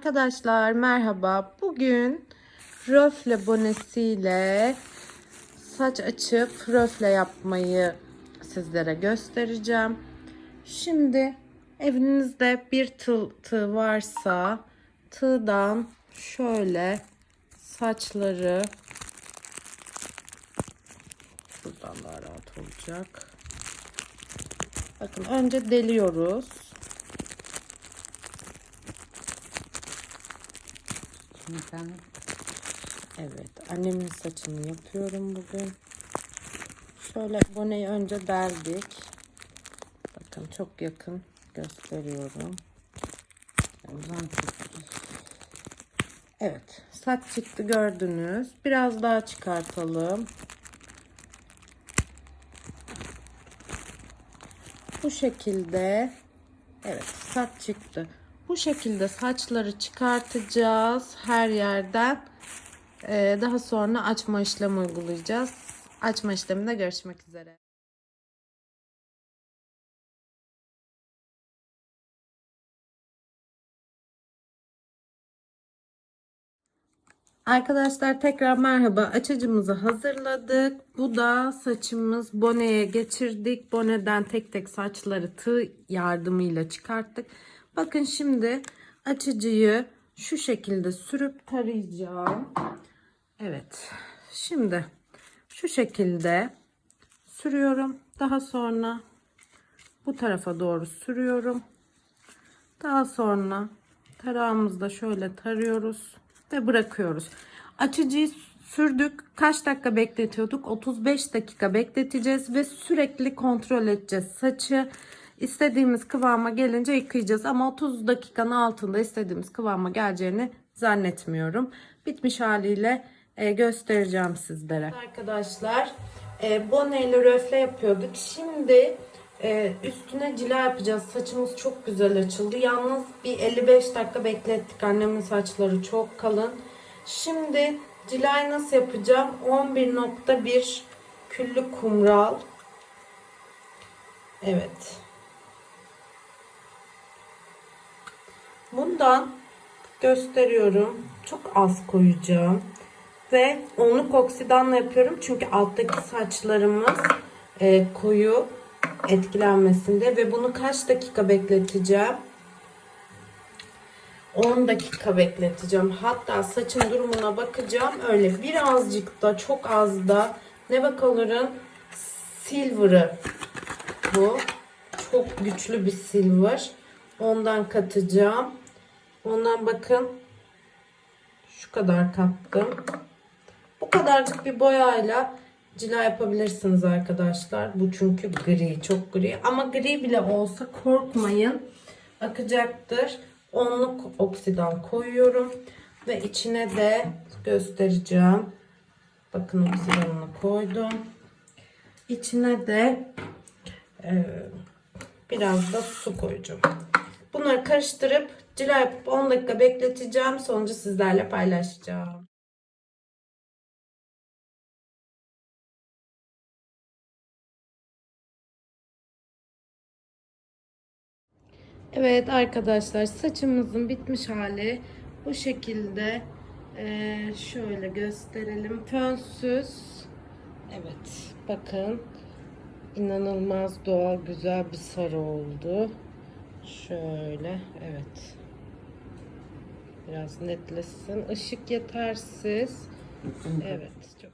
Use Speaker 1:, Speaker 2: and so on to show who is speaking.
Speaker 1: Arkadaşlar merhaba. Bugün röfle bonesiyle saç açıp röfle yapmayı sizlere göstereceğim. Şimdi evinizde bir tığ, tığ varsa tığdan şöyle saçları buradan daha rahat olacak. Bakın önce deliyoruz.
Speaker 2: Şimdi ben
Speaker 1: Evet, annemin saçını yapıyorum bugün. Şöyle boneyi önce deldik. Bakın çok yakın gösteriyorum. Evet, saç çıktı gördünüz. Biraz daha çıkartalım. Bu şekilde evet saç çıktı. Bu şekilde saçları çıkartacağız her yerden. Ee, daha sonra açma işlemi uygulayacağız. Açma işleminde görüşmek üzere. Arkadaşlar tekrar merhaba. Açıcımızı hazırladık. Bu da saçımız boneye geçirdik. Boneden tek tek saçları tığ yardımıyla çıkarttık. Bakın şimdi açıcıyı şu şekilde sürüp tarayacağım. Evet. Şimdi şu şekilde sürüyorum. Daha sonra bu tarafa doğru sürüyorum. Daha sonra tarağımızda şöyle tarıyoruz ve bırakıyoruz. Açıcıyı sürdük. Kaç dakika bekletiyorduk? 35 dakika bekleteceğiz ve sürekli kontrol edeceğiz. Saçı istediğimiz kıvama gelince yıkayacağız ama 30 dakikanın altında istediğimiz kıvama geleceğini zannetmiyorum. Bitmiş haliyle e, göstereceğim sizlere. Arkadaşlar e, boneyle röfle yapıyorduk. Şimdi e, üstüne cila yapacağız. Saçımız çok güzel açıldı. Yalnız bir 55 dakika beklettik. Annemin saçları çok kalın. Şimdi cilayı nasıl yapacağım? 11.1 küllü kumral. Evet. Bundan gösteriyorum. Çok az koyacağım. Ve onluk oksidanla yapıyorum. Çünkü alttaki saçlarımız e, koyu etkilenmesinde. Ve bunu kaç dakika bekleteceğim? 10 dakika bekleteceğim. Hatta saçın durumuna bakacağım. Öyle birazcık da çok az da Nevacolor'ın Silver'ı bu. Çok güçlü bir silver. Ondan katacağım. Ondan bakın şu kadar kattım. Bu kadarcık bir boyayla cila yapabilirsiniz arkadaşlar. Bu çünkü gri, çok gri. Ama gri bile olsa korkmayın. Akacaktır. Onluk oksidan koyuyorum. Ve içine de göstereceğim. Bakın oksidanını koydum. İçine de e, biraz da su koyacağım. Bunları karıştırıp cila yapıp 10 dakika bekleteceğim. Sonucu sizlerle paylaşacağım. Evet arkadaşlar saçımızın bitmiş hali bu şekilde. Ee, şöyle gösterelim. Fönsüz evet bakın. İnanılmaz doğal güzel bir sarı oldu şöyle evet. Biraz netleşsin. Işık yetersiz. Evet çok